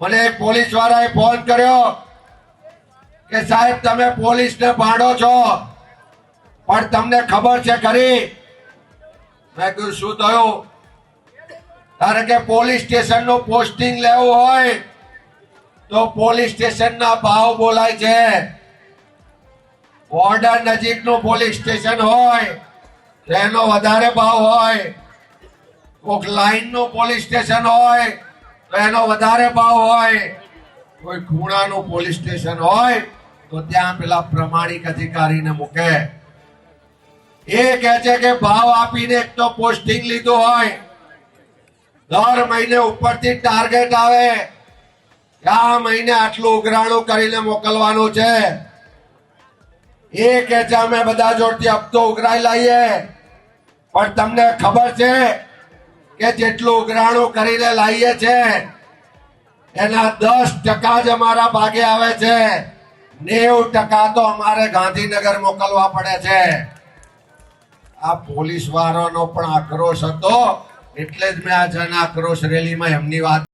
મને એક પોલીસ વાળાએ ફોન કર્યો કે સાહેબ, તમે પોલીસને ભાડો છો, પણ તમને ખબર છે ખરી? મેં કીધું, શું થયું? કારણ કે પોલીસ સ્ટેશનનું પોસ્ટિંગ લેવું હોય, તો પોલીસ સ્ટેશનના ભાવ બોલાય છે. બોર્ડર નજીકનું પોલીસ સ્ટેશન હોય, તો એનો વધારે ભાવ હોય. કોઈક લાઈનનું પોલીસ સ્ટેશન હોય એનો વધારે ભાવ હોય, કોઈ ખૂણાનું પોલીસ સ્ટેશન હોય, તો ત્યાં પેલા પ્રમાણિક અધિકારીને મૂકે. એ કહે છે કે ભાવ આપીને એક તો પોસ્ટિંગ લીધું હોય. દર મહિને ઉપરથી ટાર્ગેટ આવે. આ મહિને આટલું ઉઘરાણું કરીને મોકલવાનું છે. એ કે છે, અમે બધા જોડથી હપ્તો ઉઘરાઈ લઈએ. પણ તમને ખબર છે કે જેટલું ઉઘરાણું કરીને લાવીએ છે, એના દસ ટકા જ અમારા ભાગે આવે છે. નેવું ટકા તો અમારે ગાંધીનગર મોકલવા પડે છે. આ પોલીસ વાળાનો પણ આક્રોશ હતો, એટલે જ મેં આ જન આક્રોશ રેલીમાં એમની વાત